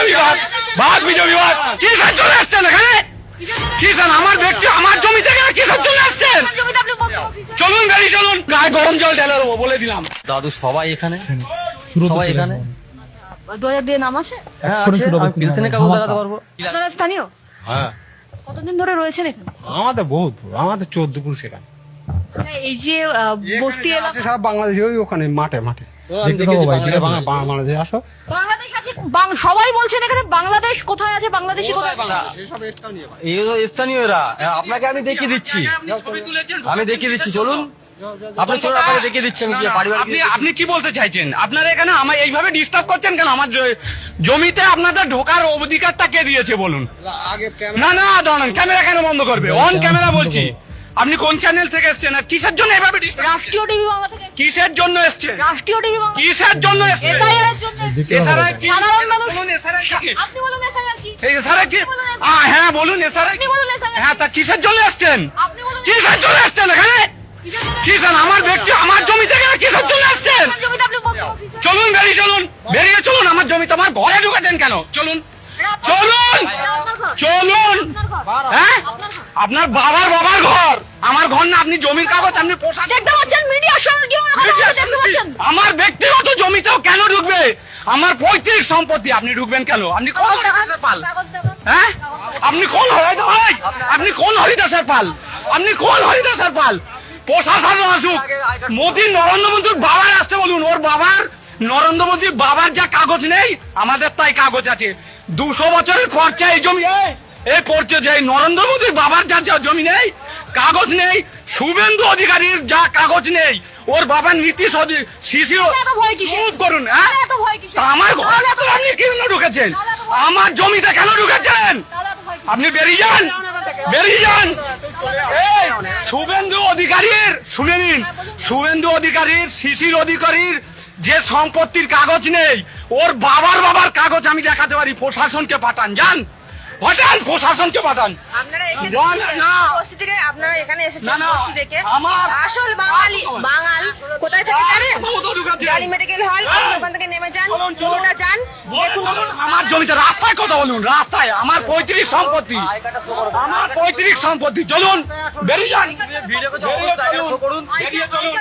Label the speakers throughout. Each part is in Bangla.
Speaker 1: বিজেপি ভাগ ভাগ বিজেপি ভাগ কিসের চলে আসছেন এখানে? কিষান আমার ব্যক্তি আমার জমি থেকে কিসের চলে আসছেন। চলুন গাড়ি চলুন। গায়ে গরম জল ঢেলে দেবো বলে দিলাম।
Speaker 2: দাদু সবাই এখানে? সবাই এখানে?
Speaker 3: দু হাজার দিয়ে নাম আছে?
Speaker 2: হ্যাঁ আছে। আমি পিলসেনে কাগজ দেখাতে পারব।
Speaker 3: আপনারা স্থানীয়?
Speaker 4: হ্যাঁ।
Speaker 3: কতদিন ধরে রয়েছেন এখানে?
Speaker 4: আমাদের বহুত আমাদের চোদ্দপুর সেখানে
Speaker 3: আচ্ছা, এই যে বস্তি এলাকা
Speaker 4: সব বাংলাদেশি ওই ওখানে মাঠে মাঠে।
Speaker 5: দেখতে পাবো ভাই
Speaker 4: বাংলাদেশে আসো।
Speaker 3: সবাই বলছেন এখানে বাংলাদেশ কোথায় আছে? বাংলাদেশি? কোথায়
Speaker 2: স্থানীয়রা হ্যাঁ, আপনাকে আমি দেখিয়ে দিচ্ছি। আমি দেখিয়ে দিচ্ছি চলুন। আপনি চলুন আপনাকে দেখিয়ে দিচ্ছি আমি পারিবারিক
Speaker 1: আপনি আপনি কি বলতে চাইছেন? আপনারা এখানে আমার এইভাবে ডিস্টার্ব করছেন কেন? আমার জমিতে আপনাদের ঢোকার অধিকারটা কে দিয়েছে বলুন? না না দাঁড়ান ক্যামেরা কেন বন্ধ করবে? অন ক্যামেরা বলছি। আপনি কোন চ্যানেল থেকে এসছেন? আর কিসের জন্য এভাবে
Speaker 3: রাষ্ট্রীয় টিভি বাংলা থেকে
Speaker 1: কিসের জন্য এসছেন?
Speaker 3: রাষ্ট্রীয় টিভি বাংলা
Speaker 1: কিসের জন্য এসছেন?
Speaker 3: এসআইআর এর জন্য এসেছে।
Speaker 1: এছাড়া কি?
Speaker 3: সাধারণ মানুষ
Speaker 1: বলুন এছাড়া কি?
Speaker 3: আপনি বলুন এসআইআর কি?
Speaker 1: এই এছাড়া কি? আ, হ্যাঁ বলুন এছাড়া
Speaker 3: আপনি বলুন SIR
Speaker 1: হ্যাঁ তা কিসের জন্য এসছেন?
Speaker 3: আপনি বলুন
Speaker 1: কিসের জন্য এসছেন এখানে?
Speaker 3: কিসের
Speaker 1: আমার ব্যক্তি আমার জমি থেকে কিসের জন্য এসছেন? চলুন গাড়ি চলুন। বেরিয়ে চলুন আমার জমিতে আমার ঘরে ঢুকেছেন কেন? চলুন। চলুন!
Speaker 3: আপনার
Speaker 1: চলুন!
Speaker 3: আপনার
Speaker 1: হ্যাঁ?
Speaker 3: আপনার
Speaker 1: বাবার বাবার ঘর। আমার ঘর না আপনি জমির কাগজ আপনি পোষা
Speaker 3: দেখতে পাচ্ছেন মিডিয়ার সঙ্গে কি দেখতে পাচ্ছেন?
Speaker 1: আমার ব্যক্তিগত জমিতেও কেন ঢুকবে? আমার পৈতৃক সম্পত্তি আপনি ঢুকবেন কেন? আপনি কোন হরিদাসের পাল? হ্যাঁ? আপনি কোন হরিদাস? আপনি কোন হরিদাসের পাল? আপনি কোন হরিদাসের পাল? প্রশাসন আসুক। মোদী নরেন্দ্র মোদীর বাবার আসতে বলুন। ওর বাবার নরেন্দ্র মোদীর বাবার যা কাগজ নেই আমাদের তাই কাগজ আছে। দুশো বছরের খরচা এই জমি এই, পড়ছে যে নরেন্দ্র মোদীর বাবার যা যা জমি নেই কাগজ নেই শুভেন্দু অধিকারীর যা কাগজ নেই ওর বাবার নীতিশ অধি- শিশির করুন হ্যাঁ? আমার ঘরে তো আপনি কেন ঢুকেছেন? আমার জমিতে কেন ঢুকেছেন? আপনি বেরিয়ে যান বেরিয়ে যান। শুভেন্দু অধিকারীর শুনে নিন শুভেন্দু অধিকারীর শিশির অধিকারীর যে সম্পত্তির কাগজ নেই ওর বাবার বাবার কাগজ আমি দেখাতে পারি প্রশাসনকে পাঠান যান। পাঠান প্রশাসনকে পাঠান।
Speaker 6: আপনারা এখানে আপনারা এখানে এসেছেন বস্তি থেকে আসল বাঙালি বাঙাল। কোথায় থাকে জানেন। গাড়ি মেডিকেল হল ওখান থেকে নেমে যান। পুরোটা
Speaker 1: আমার জমিতে রাস্তায় কথা বলুন রাস্তায়। আমার পৈতৃক সম্পত্তি। আমার পৈতৃক সম্পত্তি চলুন বেরিয়ে যান। বেরিয়ে চলুন।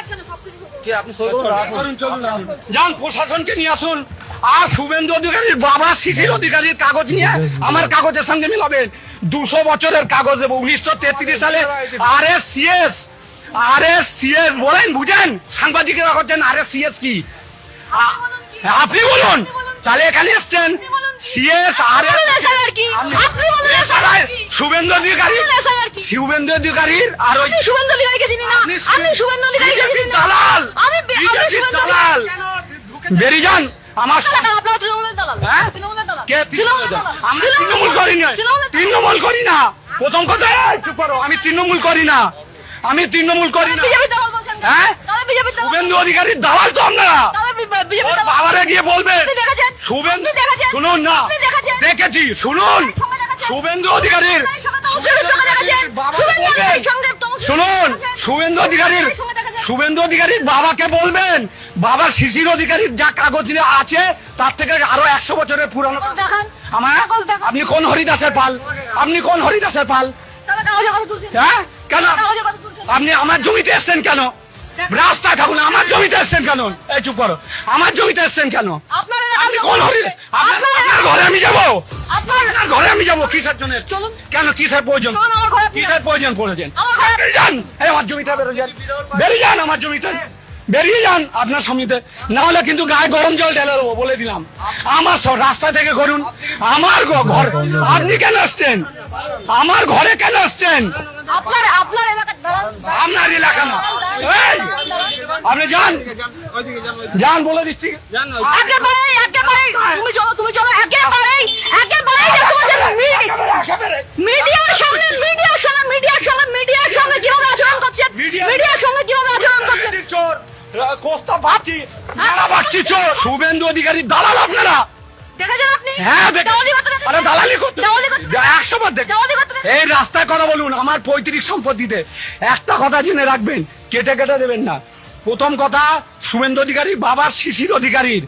Speaker 1: যান প্রশাসনকে নিয়ে আসুন। আর শুভেন্দু অধিকারীর বাবা শিশির অধিকারীর কাগজ নিয়ে আমার কাগজের সঙ্গে মিলাবেন। দুশো বছরের কাগজ এবং উনিশশো তেত্রিশ সালে R S CS R S CS বলেন বুঝেন? সাংবাদিকেরা করছেন আর এস সিএস কি আপনি বলুন। তাহলে এখানে এসছেন। সিএস আর
Speaker 3: আপনি বলুন SIR কি? আপনি বলুন SIR কি?
Speaker 1: শুভেন্দু অধিকারী।
Speaker 3: আপনি বলুন SIR কি?
Speaker 1: শুভেন্দু অধিকারীর আর ওই
Speaker 3: শুভেন্দু অধিকারীকে চিনি না। আমি শুভেন্দু অধিকারীকে চিনি না।
Speaker 1: দালাল।
Speaker 3: আমি আমি শুভেন্দু
Speaker 1: দালাল। বেরিয়ে যান। আমার
Speaker 3: আপনারা তৃণমূলের দালাল।
Speaker 1: হ্যাঁ?
Speaker 3: তৃণমূলের দালাল।
Speaker 1: কে তৃণমূল
Speaker 3: দালাল?
Speaker 1: আমরা তৃণমূল করি না। তৃণমূল করি না। প্রথম কথা চুপ করো। আমি তৃণমূল করি না। আমি তৃণমূল করি না? হ্যাঁ? শুভেন্দু অধিকারীর দালাল তো আপনারা বাবারে গিয়ে বলবেন? শুভেন্দু শুনুন না। দেখেছি শুনুন। শুভেন্দু অধিকারীর শুনুন শুভেন্দু অধিকারীর? শুভেন্দু অধিকারীর বাবাকে বলবেন। বাবার শিশির অধিকারীর যা কাগজ আছে তার থেকে আরও একশো বছরের পুরানো আমার আপনি কোন হরিদাসের পাল? আপনি কোন হরিদাসের পাল? হ্যাঁ? কেন? আপনি আমার জমিতে এসছেন কেন? রাস্তায় থাকুন আমার জমিতে এসছেন কেন? এই চুপ করো। আমার জমিতে এসছেন কেন?
Speaker 3: আপনার এলাকার
Speaker 1: আপনি কোন আপনার
Speaker 3: আপনার
Speaker 1: আপনার ঘরে আমি যাব।
Speaker 3: আপনার
Speaker 1: আপনার ঘরে আমি যাব কিসের জন্য?
Speaker 3: চলুন।
Speaker 1: কেন কিসের প্রয়োজন?
Speaker 3: আমার ঘরে
Speaker 1: কিসের প্রয়োজন পড়েছেন? বেরিয়ে যান! আমার জমিতে বেরিয়ে যান। বেরিয়ে যান আমার জমিতে। বেরিয়ে যান আপনার সমিতে না হলে কিন্তু গায়ে গরম জল ঢেলে দেবো বলে দিলাম। আমার রাস্তা থেকে করুন। আমার ঘর আপনি কেন আসছেন? আমার ঘরে কেন আসছেন?
Speaker 3: আপনার আপনার
Speaker 1: আপনার এলাকা না। আপনি যান। যান বলে দিচ্ছি
Speaker 3: একেবারেই একেবারেই তুমি চলো তুমি চলো একেবারেই একেবারেই দেখতে পাচ্ছেন মি-
Speaker 1: একেবারে, একেবারে।
Speaker 3: মিডিয়ার সঙ্গে মিডিয়ার সঙ্গে মিডিয়ার সঙ্গে মিডিয়ার সঙ্গে কীভাবে আচরণ করছেন
Speaker 1: মিডিয়া-
Speaker 3: মিডিয়ার সঙ্গে কীভাবে আচরণ করছেন
Speaker 1: চোর পাচ্ছি যারা শুভেন্দু অধিকারী দালাল আপনারা।
Speaker 3: দেখেছেন আপনি?
Speaker 1: হ্যাঁ দেখ? আরে দালালি করতে একশো বার দেখ? এই রাস্তায় কথা বলুন আমার পৈতৃক সম্পত্তিতে। একটা কথা জেনে রাখবেন কেটে কেটে দেবেন না। প্রথম কথা শুভেন্দু অধিকারীর বাবার শিশির অধিকারীর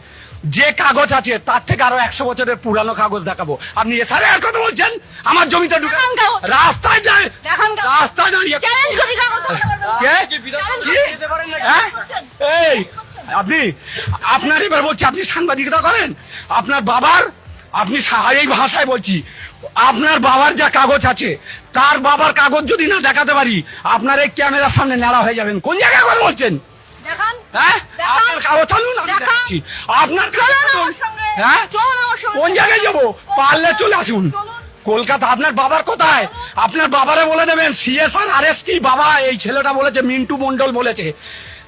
Speaker 1: যে কাগজ আছে তার থেকে আরও একশো বছরের পুরানো কাগজ দেখাবো। আপনি এসারে আর কথা বলছেন? আমার জমিতে ঢুকে রাস্তায় যায় রাস্তায় দাঁড়িয়ে? হ্যাঁ? এই আপনি আপনার এবার বলছি আপনি সাংবাদিকতা করেন? আপনার বাবার আপনি এই ভাষায় বলছি আপনার বাবার যা কাগজ আছে তার বাবার কাগজ যদি না দেখাতে পারি আপনার এই ক্যামেরার সামনে নেড়া হয়ে যাবেন। কোন জায়গায় কথা বলছেন? হ্যাঁ। আপনার কাগজ আমি দেখাচ্ছি। হ্যাঁ? কোন জায়গায় যাব? পারলে চলে আসুন। কলকাতা আপনার বাবার কোথায়? আপনার বাবারে বলে দেবেন সিএসআর আর এস কি বাবা এই ছেলেটা বলেছে মিন্টু মন্ডল বলেছে।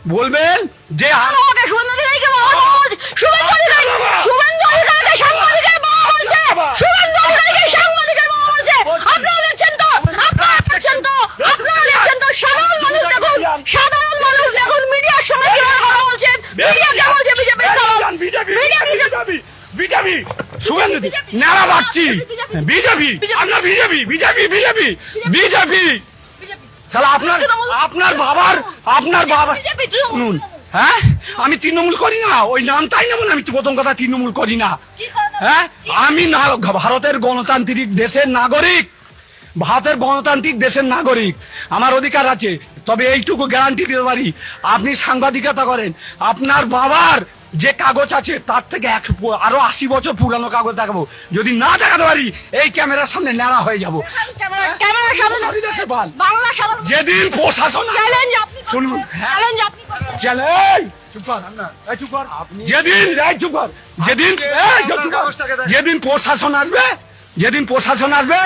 Speaker 1: বলবেন? যে
Speaker 3: আমাকে শুভেন্দু অধিকারীকে বাবা বলছে। শুভেন্দু অধিকারী শুভেন্দু অধিকারীকে সাংবাদিকের বাবা বলছে শুভেন্দু অধিকারীকে সাংবাদিকের বাবা বলছে আপনারা দেখছেন তো? আপনারা দেখছেন তো? আপনারা দেখছেন তো? সাধারণ মানুষ দেখুন। সাধারণ মানুষ দেখুন। মিডিয়ার সঙ্গে কীভাবে কথা বলছেন? মিডিয়া কে বলছে বিজেপি
Speaker 1: বিজেপি শুভেন্দু। নারা বাচ্চি
Speaker 3: বিজেপি
Speaker 1: বিজেপি।
Speaker 3: বিজেপি।
Speaker 1: বিজেপি। তাহলে আপনার আপনার বাবার আপনার বাবা। শুনুন হ্যাঁ? আমি তৃণমূল করি না। ওই নামটাই নেব না আমি প্রথম কথা তৃণমূল করি না। হ্যাঁ? আমি না ভারতের গণতান্ত্রিক দেশের নাগরিক। ভারতের গণতান্ত্রিক দেশের নাগরিক। আমার অধিকার আছে। তবে এইটুকু গ্যারান্টি দিতে পারি। আপনি সাংবাদিকতা করেন। আপনার বাবার যে কাগজ আছে তার থেকে এক আরও আশি বছর পুরানো কাগজ দেখাবো। যদি না দেখাতে পারি এই ক্যামেরার সামনে নেড়া হয়ে যাব।
Speaker 3: ক্যামেরা ক্যামেরার
Speaker 1: পাল
Speaker 3: বাংলা সাধারণ।
Speaker 1: যেদিন প্রশাসন
Speaker 3: চ্যালেঞ্জ আপনি করছেন।
Speaker 1: শুনুন
Speaker 3: চ্যালেঞ্জ
Speaker 1: যেদিন এই যেদিন যেদিন প্রশাসন আসবে যেদিন প্রশাসন আসবে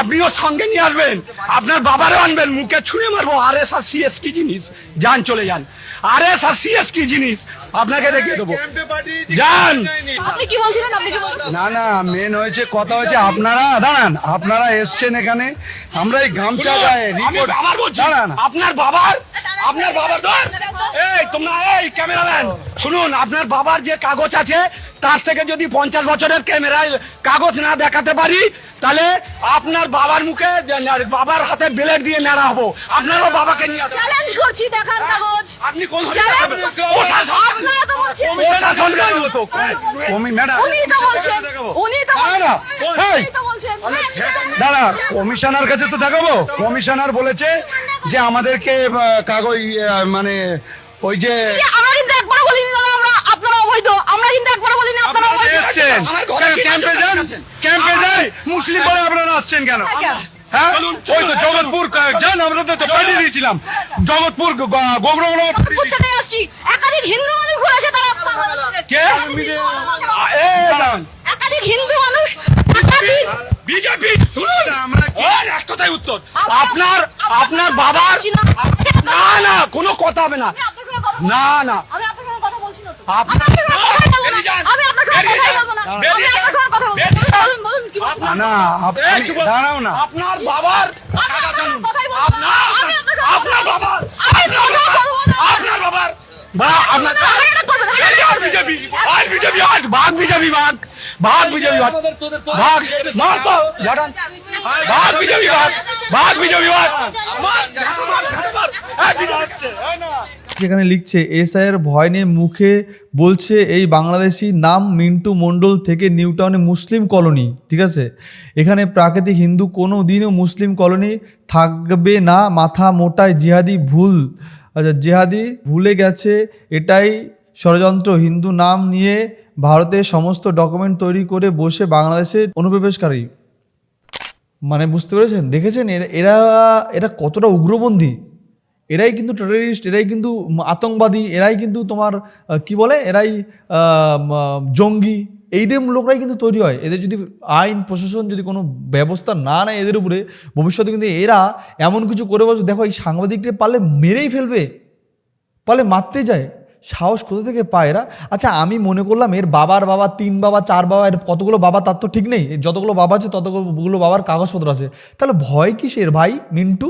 Speaker 1: আপনিও সঙ্গে নিয়ে আসবেন। আপনার বাবারও আনবেন মুখে ছুঁড়ে মারবো। আর এস আর সিএস কি জিনিস? যান চলে যান। আর এস আর সিএস কি জিনিস? আপনাকে দেখিয়ে দেবো। যান!
Speaker 7: না না মেন হয়েছে কথা হয়েছে আপনারা দাঁড়ান আপনারা এসছেন এখানে। আমরা এই গামছা গায়ে দাঁড়ান।
Speaker 1: আপনার বাবার আপনার বাবার ধর। এই তোমরা এই ক্যামেরাম্যান। শুনুন আপনার বাবার যে কাগজ আছে তার থেকে যদি পঞ্চাশ বছরের ক্যামেরায় কাগজ না দেখাতে পারি তাহলে আপনার বাবার মুখে বাবার হাতে ব্লেড দিয়ে নেড়া হব। আপনারও বাবাকে নিয়ে।
Speaker 3: চ্যালেঞ্জ করছি দেখান কাগজ।
Speaker 1: আপনি কোন
Speaker 3: তো বলছেন।
Speaker 7: দাঁড়া কমিশনার কাছে তো দেখাবো। কমিশনার বলেছে যে আমাদেরকে কাগজ আহ, মানে ওই যে
Speaker 3: আমরা কিন্তু একবার বলিনি দাদা আমরা আপনারা অবৈধ আমরা কিন্তু একবার বলিনি আপনারা
Speaker 1: কি
Speaker 7: ক্যাম্পে যান ক্যাম্পে যান মুসলিম বলে আপনারা আসছেন কেন? হ্যাঁ? ওই তো জগৎপুর যান আমরা তো পাঠিয়ে দিয়েছিলাম। জগৎপুর গোগ্রগণ
Speaker 3: আসছি? একাধিক হিন্দু মানুষ ঘুরেছে তারা
Speaker 1: কে? আ-
Speaker 3: একাধিক হিন্দু মানুষ
Speaker 1: বিজেপি শুনুন।
Speaker 7: আমরা কি-
Speaker 1: ওই এক কথায় উত্তর। আপনার আপনার বাবার না। না কোনো কথা হবে না। না না।
Speaker 3: আমি আপনার কথা বলছি না তো।
Speaker 1: আপ-
Speaker 3: না।
Speaker 7: দাঁড়াও না
Speaker 1: আপনার বাবার ভাগ বিজেপি ভাগ ভাগ বিজেপি ভাগ ভাগ বিজেপি
Speaker 8: যেখানে লিখছে, এসআইয়ের ভয় নিয়ে মুখে বলছে এই বাংলাদেশি নাম মিন্টু মণ্ডল থেকে নিউটাউনে মুসলিম কলোনি। ঠিক আছে? এখানে প্রাকৃতিক হিন্দু কোনো দিনও মুসলিম কলোনি থাকবে না, মাথা মোটায় জিহাদি ভুল। আচ্ছা জিহাদি ভুলে গেছে, এটাই ষড়যন্ত্র। হিন্দু নাম নিয়ে ভারতের সমস্ত ডকুমেন্ট তৈরি করে বসে বাংলাদেশে অনুপ্রবেশকারী। মানে বুঝতে পেরেছেন? দেখেছেন? এরা- এরা এরা কতটা উগ্রপন্থী? এরাই কিন্তু টেররিস্ট এরাই কিন্তু আতঙ্কবাদী, এরাই কিন্তু তোমার কি বলে? এরাই জঙ্গি। এইরকম লোকরাই কিন্তু তৈরি হয়। এদের যদি আইন, প্রশাসন যদি কোনো ব্যবস্থা না নেয় এদের উপরে, ভবিষ্যতে কিন্তু এরা এমন কিছু করে বসে দেখো, এই সাংবাদিকদের পারলে মেরেই ফেলবে। পারলে মারতে যায়। সাহস কোথা থেকে পায় এরা? আচ্ছা আমি মনে করলাম এর বাবার বাবা, তিন বাবা, চার বাবা, এর কতগুলো বাবা, তার তো ঠিক নেই। যতগুলো বাবা আছে, ততগুলো বাবার কাগজপত্র আছে। তাহলে ভয় কিসের ভাই, মিন্টু?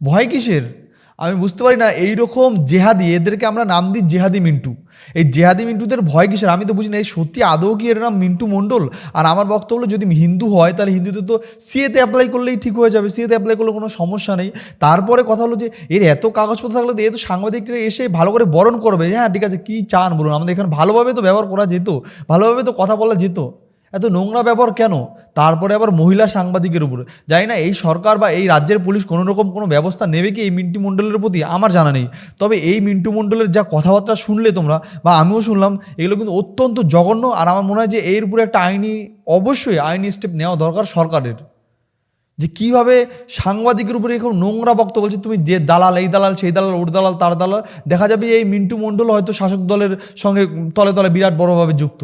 Speaker 8: ভয় কিসের? আমি বুঝতে পারি না, এইরকম জেহাদি, এদেরকে আমরা নাম দিই জেহাদি মিন্টু। এই জেহাদি মিন্টুদের ভয় কিসের? আমি তো বুঝি না, এই সত্যি আদৌ কি এর নাম মিন্টু মণ্ডল? আর আমার বক্তব্য হলো, যদি হিন্দু হয়, তাহলে হিন্দুদের তো সিএতে অ্যাপ্লাই করলেই ঠিক হয়ে যাবে, সিএতে অ্যাপ্লাই করলে কোনো সমস্যা নেই। তারপরে কথা হলো যে, এর এত কাগজপত্র থাকলে তো এ তো সাংবাদিকরা এসে ভালো করে বরণ করবে। হ্যাঁ ঠিক আছে, কী চান বলুন? আমাদের এখানে ভালোভাবে তো ব্যবহার করা যেত, ভালোভাবে তো কথা বলা যেত। এত নোংরা ব্যবহার কেন? তারপরে আবার মহিলা সাংবাদিকের উপরে। জানি না, এই সরকার বা এই রাজ্যের পুলিশ কোনো রকম কোনো ব্যবস্থা নেবে কি এই মিন্টু মণ্ডলের প্রতি? আমার জানা নেই। তবে এই মিন্টু মণ্ডলের যা কথাবার্তা শুনলে তোমরা, বা আমিও শুনলাম, এগুলো কিন্তু অত্যন্ত জঘন্য, আর আমার মনে হয় যে এর উপরে একটা আইনি, অবশ্যই আইনি স্টেপ নেওয়া দরকার সরকারের। যে কীভাবে সাংবাদিকের উপরে এরকম নোংরা বক্তব্য বলছে, তুমি যে দালাল, এই দালাল, সেই দালাল, ওর দালাল, তার দালাল, দেখা যাবে এই মিন্টু মণ্ডল হয়তো শাসক দলের সঙ্গে তলে তলে বিরাট বড়ভাবে যুক্ত।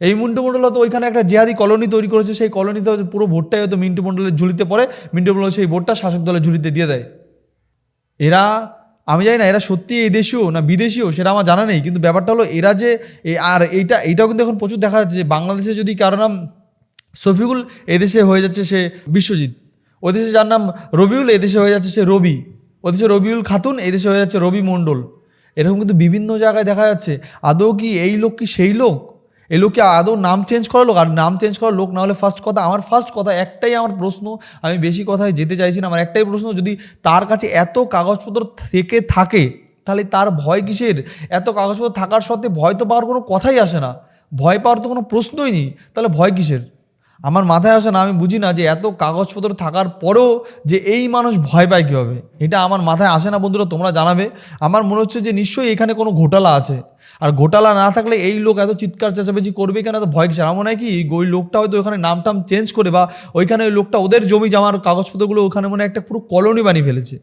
Speaker 8: এই মিন্টু মণ্ডল হয়তো ওইখানে একটা জেহাদি কলোনি তৈরি করেছে, সেই কলোনিতে পুরো ভোটটাই হয়তো মিন্টু মণ্ডলের ঝুলিতে পড়ে। মিন্টু মণ্ডল সেই ভোটটা শাসক দলের ঝুলিতে দিয়ে দেয়। এরা, আমি জানি না, এরা সত্যি এই দেশীয় না বিদেশীয়, সেটা আমার জানা নেই। কিন্তু ব্যাপারটা হলো, এরা যে আর এইটা, এইটাও কিন্তু এখন প্রচুর দেখা যাচ্ছে যে বাংলাদেশে যদি কারও নাম শফিকুল এদেশে হয়ে যাচ্ছে সে বিশ্বজিৎ। ওদেশে যার নাম রবিউল এদেশে হয়ে যাচ্ছে সে রবি। ওদেশে রবিউল খাতুন এদেশে হয়ে যাচ্ছে রবি মণ্ডল। এরকম কিন্তু বিভিন্ন জায়গায় দেখা যাচ্ছে। আদৌ কি এই লোক কি সেই লোক? এই লোককে আদৌ নাম চেঞ্জ করা লোক? আর নাম চেঞ্জ করা লোক না হলে ফার্স্ট কথা, আমার ফার্স্ট কথা একটাই আমার প্রশ্ন, আমি বেশি কথায় যেতে চাইছি না। আমার একটাই প্রশ্ন, যদি তার কাছে এত কাগজপত্র থেকে থাকে, তাহলে তার ভয় কিসের? এত কাগজপত্র থাকার সত্ত্বে ভয় তো পাওয়ার কোনো কথাই আসে না। ভয় পাওয়ার তো কোনো প্রশ্নই নেই। তাহলে ভয় কিসের? আমার মাথায় আসে না, আমি বুঝি না যে এত কাগজপত্র থাকার পরেও যে এই মানুষ ভয় পায় কীভাবে? এটা আমার মাথায় আসে না বন্ধুরা, তোমরা জানাবে। আমার মনে হচ্ছে যে নিশ্চয়ই এখানে কোনো ঘোটালা আছে। আর ঘোটালা না থাকলে এই লোক এত চিৎকার, চেঁচামেচি করবে কেন? এত ভয় কিসের? আমার মনে হয় কি, ওই লোকটা হয়তো ওখানে নাম টাম চেঞ্জ করে বা ওইখানে ওই লোকটা ওদের জমি জমার কাগজপত্রগুলো ওখানে মনে একটা পুরো কলোনি বানিয়ে ফেলেছে।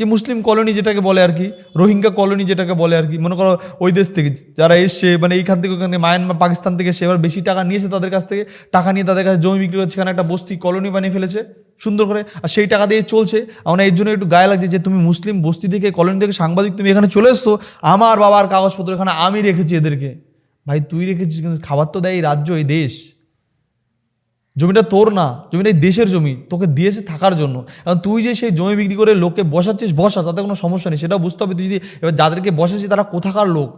Speaker 8: যে মুসলিম কলোনি যেটাকে বলে আর কি, রোহিঙ্গা কলোনি যেটাকে বলে আর কি, মনে করো ওই দেশ থেকে যারা এসছে মানে এইখান থেকে ওখানে মায়ানমার, পাকিস্তান থেকে সে এবার বেশি টাকা নিয়েছে তাদের কাছ থেকে, টাকা নিয়ে তাদের কাছে জমি বিক্রি করছে সেখানে একটা বস্তি, কলোনি বানিয়ে ফেলেছে, সুন্দর করে, আর সেই টাকা দিয়ে চলছে। আমার এর জন্য একটু গায়ে লাগছে যে তুমি মুসলিম বস্তি থেকে, কলোনি থেকে সাংবাদিক তুমি এখানে চলে এসছো, আমার বাবার কাগজপত্র এখানে আমি রেখেছি এদেরকে। ভাই তুই রেখেছিস কিন্তু খাবার তো দেয় এই রাজ্য, এই দেশ। জমিটা তোর না জমিটা এই দেশের জমি, তোকে দিয়েছে থাকার জন্য। এখন তুই যে সেই জমি বিক্রি করে লোককে বসাচ্ছিস, বসা, তাতে কোনো সমস্যা নেই। সেটাও বুঝতে হবে। তুই যদি এবার যাদেরকে বসাচ্ছিস, তারা কোথাকার লোক?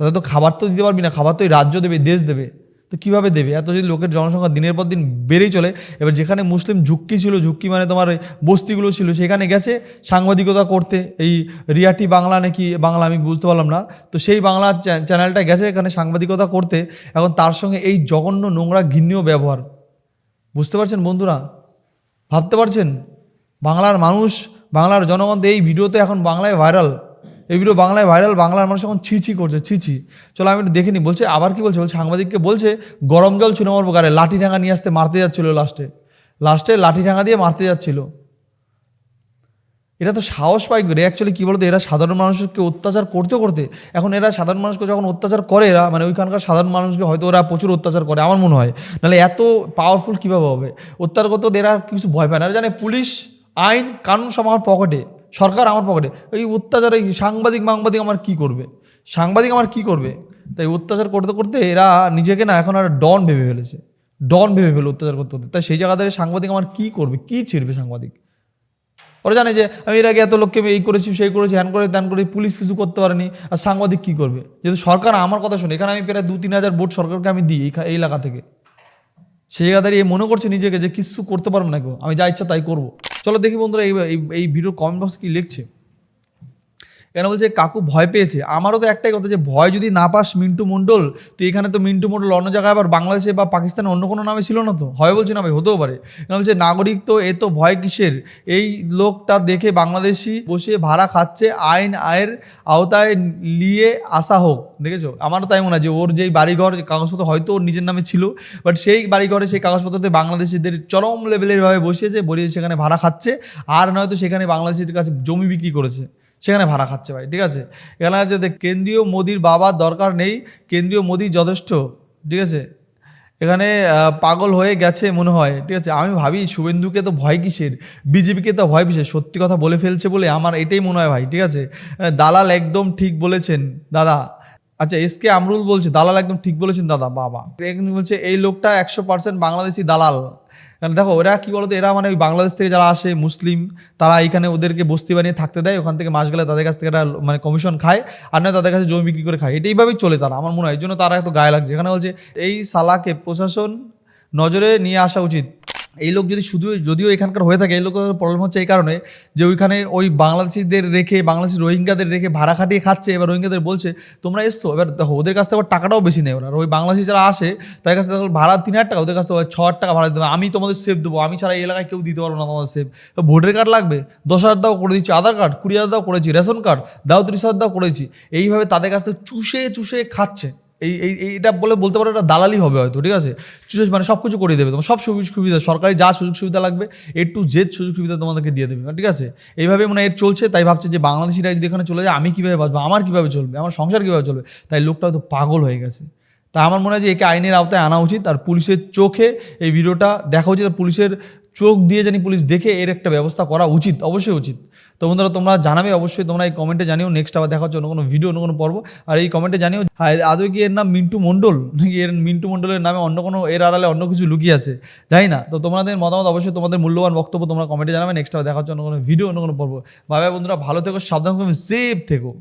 Speaker 8: তাদের তো খাবার তো দিতে পারবি না, খাবার তো এই রাজ্য দেবে, দেশ দেবে। তো কীভাবে দেবে? এত যদি লোকের জনসংখ্যা দিনের পর দিন বেড়েই চলে, এবার যেখানে মুসলিম ঝুঁকি ছিল, ঝুঁকি মানে তোমার বস্তিগুলো ছিল, সেখানে গেছে সাংবাদিকতা করতে। এই রিয়াটি বাংলা নাকি, বাংলা আমি বুঝতে পারলাম না। তো সেই বাংলা চ্যানেলটা গেছে, এখানে সাংবাদিকতা করতে। এখন তার সঙ্গে এই জঘন্য নোংরা ঘৃণ্য ব্যবহার। বুঝতে পারছেন বন্ধুরা? ভাবতে পারছেন? বাংলার মানুষ, বাংলার জনগণ এই ভিডিওতে এখন বাংলায় ভাইরাল। এই ভিডিও বাংলায় ভাইরাল, বাংলার মানুষ এখন ছি ছি করছে, ছি ছি। চলো আমি একটু দেখে নিই, বলছে, আবার কি বলছে? বলছে, সাংবাদিককে বলছে, গরম জল ছুঁড়ে মারবো গাড়ে, লাঠি ঠ্যাঙা নিয়ে আসতে মারতে যাচ্ছিল লাস্টে লাস্টে লাঠি ঢাঙ্গা দিয়ে মারতে যাচ্ছিল। এরা তো সাহস পায় রে অ্যাকচুয়ালি কী বলতো, এরা সাধারণ মানুষকে অত্যাচার করতে করতে, এখন এরা সাধারণ মানুষকে যখন অত্যাচার করে, এরা মানে ওইখানকার সাধারণ মানুষকে হয়তো ওরা প্রচুর অত্যাচার করে, আমার মনে হয়। নাহলে এত পাওয়ারফুল কীভাবে হবে? অত্যাচার করতে এরা কিছু ভয় পায় না। জানে পুলিশ, আইন, কানুন সব আমার পকেটে সরকার আমার পকেটে এই অত্যাচার এই সাংবাদিক মাংবাদিক আমার কি করবে? সাংবাদিক আমার কি করবে? তাই অত্যাচার করতে করতে এরা নিজেকে না এখন আর ডন ভেবে ফেলেছে। ডন ভেবে ফেলে অত্যাচার করতে করতে। তাই সেই জায়গাতে সাংবাদিক আমার কি করবে? কি ছিড়বে সাংবাদিক? ওরা জানে যে আমি এর আগে এত লোককে এই করেছি, সেই করেছি, হ্যান করে, ত্যান করে, পুলিশ কিছু করতে পারেনি, আর সাংবাদিক কী করবে? যেহেতু সরকার আমার কথা শুনে, এখানে আমি প্রায় দু তিন হাজার ভোট সরকারকে আমি দিই এই- এলাকা থেকে। সেই জায়গা দাঁড়িয়ে মনে করছে নিজেকে যে কিছু করতে পারব না কেউ আমি যা ইচ্ছা তাই করব। চলো দেখি বন্ধুরা এই- এই ভিডিও কমেন্ট বক্স কি লিখছে। কেন বলছে, কাকু ভয় পেয়েছে? আমারও তো একটাই কথা যে, ভয় যদি না পাস মিন্টু মণ্ডল, তো এখানে তো মিন্টু মণ্ডল অন্য জায়গায় আবার বাংলাদেশে বা পাকিস্তানে অন্য কোনো নামে ছিল না তো? হয় বলছে না ভাই? হতেও পারে। কেন বলছে, নাগরিক তো, এ তো ভয় কিসের? এই লোকটা দেখে বাংলাদেশি বসে ভাড়া খাচ্ছে, আইন আয়ের আওতায় নিয়ে আসা হোক। দেখেছ? আমারও তাই মনে হয় যে, ওর যেই বাড়িঘর কাগজপত্র হয়তো ওর নিজের নামে ছিল বাট সেই বাড়িঘরে সেই কাগজপত্রতে বাংলাদেশিদের চরম লেভেলের ভাবে বসিয়েছে, বসিয়ে সেখানে ভাড়া খাচ্ছে, আর নয়তো সেখানে বাংলাদেশের কাছে জমি বিক্রি করেছে। সেখানে ভাড়া খাচ্ছে ভাই, ঠিক আছে? এখানে যে কেন্দ্রীয় মোদির বাবার দরকার নেই, কেন্দ্রীয় মোদি যথেষ্ট, ঠিক আছে? এখানে পাগল হয়ে গেছে মনে হয়, ঠিক আছে? আমি ভাবি শুভেন্দুকে তো ভয় কিসের? বিজেপিকে তো ভয় কিসের? সত্যি কথা বলে ফেলছে বলে আমার এটাই মনে হয় ভাই, ঠিক আছে? দালাল একদম ঠিক বলেছেন, দাদা। আচ্ছা এস কে আমরুল বলছে, দালাল একদম ঠিক বলেছেন, দাদা, বাবা। বলছে, এই লোকটা একশো পার্সেন্ট বাংলাদেশি দালাল। কারণ দেখো, ওরা কি বলতো, এরা মানে ওই বাংলাদেশ থেকে যারা আসে, মুসলিম, তারা এখানে ওদেরকে বস্তি বানিয়ে থাকতে দেয়, ওখান থেকে মাস গেলে তাদের কাছ থেকে একটা মানে কমিশন খায়, আর নয় তাদের কাছে জমি বিক্রি করে খায়। এটা এইভাবেই চলে তারা, আমার মনে হয়। এই জন্য তারা এত গায়ে লাগছে। এখানে বলছে, এই সালাকে প্রশাসন নজরে নিয়ে আসা উচিত। এই লোক যদি শুধু যদিও এখানকার হয়ে থাকে, এই লোকের প্রবলেম হচ্ছে এই কারণে যে ওইখানে ওই বাংলাদেশিদের রেখে, বাংলাদেশি রোহিঙ্গাদের রেখে ভাড়া খাটিয়ে খাচ্ছে, এবার রোহিঙ্গাদের বলছে, তোমরা এসছো? এবার দেখো, ওদের কাছ থেকে আবার টাকাটাও বেশি নেই ওরা। ওই বাংলাদেশি যারা আসে, তাদের কাছ ভাড়া তিন হাজার টাকা, ওদের কাছ থেকে ছ হাজার টাকা ভাড়া দিতে হবে আমি তোমাদের সেফ দেবো। আমি ছাড়া এই এলাকায় কেউ দিতে পারব না তোমাদের সেফ ভোটার কার্ড লাগবে? দশ হাজার দাও, করে দিচ্ছি আধার কার্ড কুড়ি হাজার দাও, করেছি রেশন কার্ড দাও ত্রিশ হাজার দাও, করেছি। এইভাবে তাদের কাছ চুষে চুষে খাচ্ছে। এই এই এইটা বলে বলতে পারো এটা দালালি হবে হয়তো, ঠিক আছে? মানে সব কিছু করে দেবে তোমার, সব সুযোগ সুবিধা, সরকারি যা সুযোগ সুবিধা লাগবে এ টু জেড সুযোগ সুবিধা তোমাদেরকে দিয়ে দেবে, ঠিক আছে? এইভাবে মানে এর চলছে, তাই ভাবছে যে বাংলাদেশিরা যদি এখানে চলে যায়, আমি কীভাবে বাঁচবো, আমার কীভাবে চলবে, আমার সংসার কীভাবে চলবে? তাই লোকটা হয়তো পাগল হয়ে গেছে। তা আমার মনে হয় যে একে আইনের আওতায় আনা উচিত, আর পুলিশের চোখে এই ভিডিওটা দেখা উচিত পুলিশের চোখ দিয়ে জানি পুলিশ দেখে এর একটা ব্যবস্থা করা উচিত, অবশ্যই উচিত। তো বন্ধুরা, তোমরা জানাবে অবশ্যই, তোমরা এই কমেন্টে জানিও নেক্সট আবার দেখা হচ্ছে অন্য কোনো ভিডিও অন্য কোনো পর্ব। আর এই কমেন্টে জানিও আদৌ কি এর নাম মিন্টু মণ্ডল? নাকি এর মিন্টু মণ্ডলের নামে অন্য কোনো, এর আড়ালে অন্য কিছু লুকিয়ে আছে? জানি না। তো তোমাদের মতামত অবশ্যই, তোমাদের মূল্যবান বক্তব্য তোমরা কমেন্টে জানাবে নেক্সট আবার দেখা হচ্ছে অন্য কোনো ভিডিও অন্য কোনো পর্ব। বাবা বন্ধুরা, ভালো থেকো, সাবধান সেফ থেকো।